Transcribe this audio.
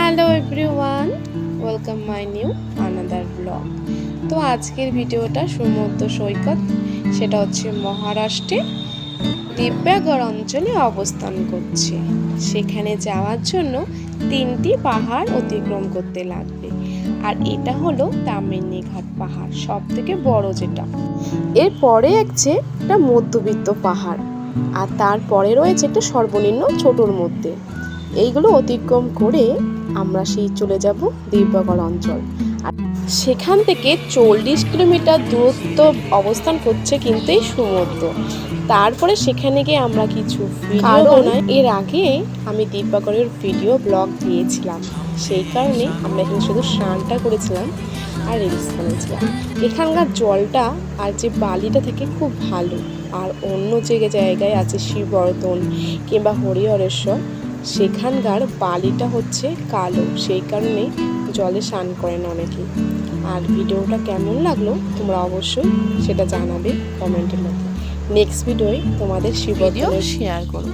Hello everyone, welcome my new another blog. তো আজকের ভিডিওটা সমুদ্র সৈকত, সেটা হচ্ছে মহারাষ্ট্রে দিব্যাগড় অঞ্চলে অবস্থান করছে। সেখানে যাওয়ার জন্য তিনটি পাহাড় অতিক্রম করতে লাগবে। আর এটা হলো তামিনী ঘাট পাহাড় সব থেকে বড় যেটা। এরপরে আছে একটা মধ্যবিত্ত পাহাড়, আর তারপরে রয়েছে একটা সর্বনিম্ন ছোটোর মধ্যে। এইগুলো অতিক্রম করে আমরা সেই চলে যাব দিব্যগড় অঞ্চল। আর সেখান থেকে চল্লিশ কিলোমিটার দূরত্ব অবস্থান করছে কিন্তু এই সমুদ্র। তারপরে সেখানে গিয়ে আমরা কিছু কারণ? এর আগে আমি দিব্যাগড়ের ভিডিও ব্লগ দিয়েছিলাম। সেই কারণে আমরা এখানে শুধু স্নানটা করেছিলাম আর রিলস বানিয়েছিলাম। এখানকার জলটা আর যে বালিটা থাকে খুব ভালো। আর অন্য যে জায়গায় আছে শিববর্ধন কিংবা হরিহরেশ্বর সেখানকার বালিটা হচ্ছে কালো সেই কারণে জলে স্নান করেন অনেকে। আর ভিডিওটা কেমন লাগল তোমরা অবশ্যই সেটা জানাবে কমেন্টের মধ্যে। নেক্সট ভিডিওয়ে তোমাদের শিবদিও শেয়ার করব।